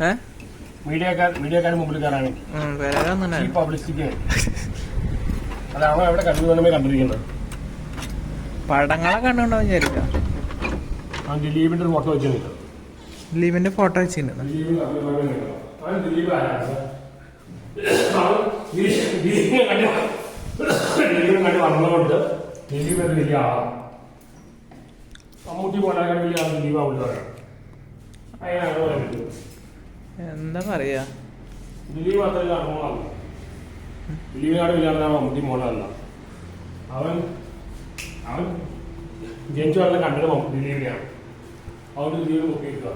ഏ? മീഡിയക്കാർ മീഡിയക്കാർ മുമ്പിൽ കയറാണ് ഈ കണ്ടിരിക്കുന്നത്. പടങ്ങളെ കണ്ടുകൊണ്ടാവും വിചാരിക്കാം അവൻ ദിലീപിന്റെ ഒരു ഫോട്ടോ വെച്ചിട്ടുണ്ട് ദിലീപിന്റെ ഫോട്ടോ വന്നതുകൊണ്ട് ദിലീപ് ഒരു വലിയ ആളാണ് മമ്മൂട്ടി പോലാക്കാൻ വലിയ ആൾ ദിലീപ് എന്താ പറയാ? ദിലീപ് മാത്രമല്ല മോളാണ്. ദിലീപിനാട് മമ്മൂട്ടി മോളല്ല അവൻ അവൻ ജനിച്ചു വളർന്ന കണ്ടത് മമ്മൂ- ദിലീപിനെയാണ്. അതുകൊണ്ട് ദിലീപ് നോക്കിയിരിക്കുക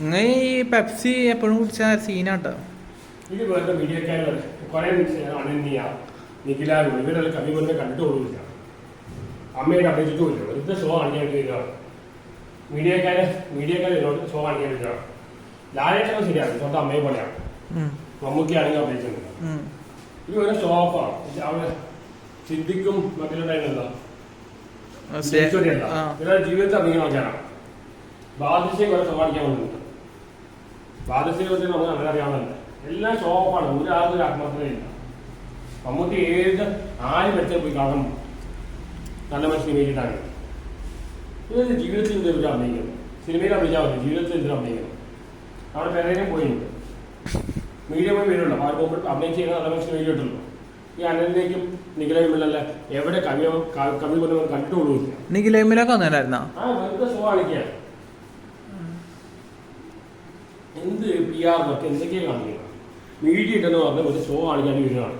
നിങ്ങൾ ഈ പെപ്സി എപ്പോഴും കുടിച്ച സീനാട്ടോ? ഇത് വേറെ മീഡിയക്കാർ കുറെ അനന്യ നിഖില ഇവരെല്ലാം കവി പോലെ കണ്ടിട്ട് പോലുമില്ല അമ്മയുടെ അപേക്ഷിച്ചുമില്ല വെറുതെ ഷോ ആണ് വേണ്ടി മീഡിയക്കാര് മീഡിയക്കാർ ഷോ കാണിക്കാൻ ലാലേട്ടൊക്കെ ശരിയാണ് സ്വന്തം അമ്മയെ പോലെയാണ്. മമ്മൂക്കിയാണെങ്കിൽ അഭിനയിച്ചിട്ടുണ്ട്. ഇത് ഒരു ഷോ ഓഫാണ് അവിടെ സിദ്ദിഖും. ഇവരുടെ ജീവിതത്തിൽ അഭിനയം നോക്കാനാണ് ബാദശയെ കുറെ ഷോ കാണിക്കാൻ വന്നിട്ടുണ്ട്. ബാദശയെ കുറിച്ച് നമുക്ക് നല്ല അറിയാവുന്നതല്ല. എല്ലാം ഷോ ഓഫാണ് ഒരാളും ഒരു ആത്മാർത്ഥതയില്ല. മമ്മൂട്ടി ഏത് ആര് വെച്ചാൽ പോയി കാണും? നല്ല മനുഷ്യന് വേണ്ടിയിട്ടാണ് ഇത് ജീവിതത്തിൽ എന്തൊരു അഭിനയിക്കണം സിനിമയിൽ അഭിനയിച്ചാൽ മതി ജീവിതത്തിൽ എന്തൊരു അഭിനയിക്കണം അവിടെ പേരേനും പോയിട്ടുണ്ട് മീഡിയ പോയി വരുന്നുണ്ട്. അവർ പോകുമ്പോൾ അഭിനയിച്ച് ചെയ്യുന്ന നല്ല മനുഷ്യനെ വേണ്ടിയിട്ടുള്ളൂ ഈ അനലിലേക്കും നിഖിലയുമില്ലല്ല എവിടെ കവി കവി കൊണ്ട് വന്നിട്ടുണ്ടായിരുന്നോ ആ വെറുതെ ഷോ എന്ത് പി ആർ വർക്ക് എന്തൊക്കെയാണ് കാണിക്കുന്നത്? മീഡിയ ഇട്ടെന്ന് പറഞ്ഞ ഒരു ഷോ കാണിക്കാൻ വരുന്നതാണ്